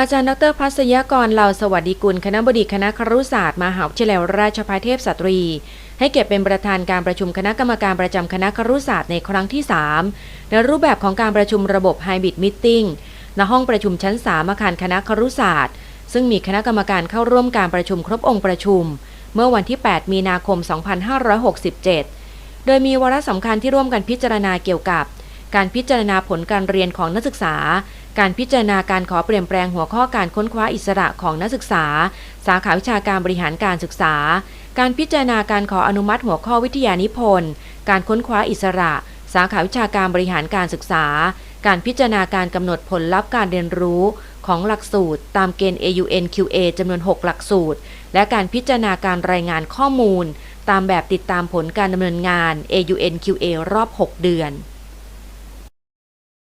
อาจารย์ ดรพัศยกรเหล่าสวัสดิกุล คณะบดีคณะครุศาสตร์มหาวิทยาลัยราชภัฏเทพสตรี ให้เกียรติเป็นประธานการประชุมคณะกรรมการประจำคณะครุศาสตร์ในครั้งที่ 3 ในรูปแบบของการประชุมระบบไฮบริดมิทติ้งณห้องประชุมชั้น 3 อาคารคณะครุศาสตร์ ซึ่งมีคณะกรรมการเข้าร่วมการประชุมครบองค์ประชุม เมื่อวันที่ 8 มีนาคม 2567 โดยมีวาระสำคัญที่ร่วมกันพิจารณาเกี่ยวกับ การพิจารณาผลการเรียนของนักศึกษา การพิจารณาการขอเปลี่ยนแปลงหัวข้อการค้นคว้าอิสระของนักศึกษา สาขาวิชาการบริหารการศึกษา การพิจารณาการขออนุมัติหัวข้อวิทยานิพนธ์ การค้นคว้าอิสระ สาขาวิชาการบริหารการศึกษา การพิจารณาการกำหนดผลลัพธ์การเรียนรู้ของหลักสูตร ตามเกณฑ์ AUNQA จำนวน 6 หลักสูตร และการพิจารณาการรายงานข้อมูล ตามแบบติดตามผลการดำเนินงาน AUNQA รอบ 6 เดือน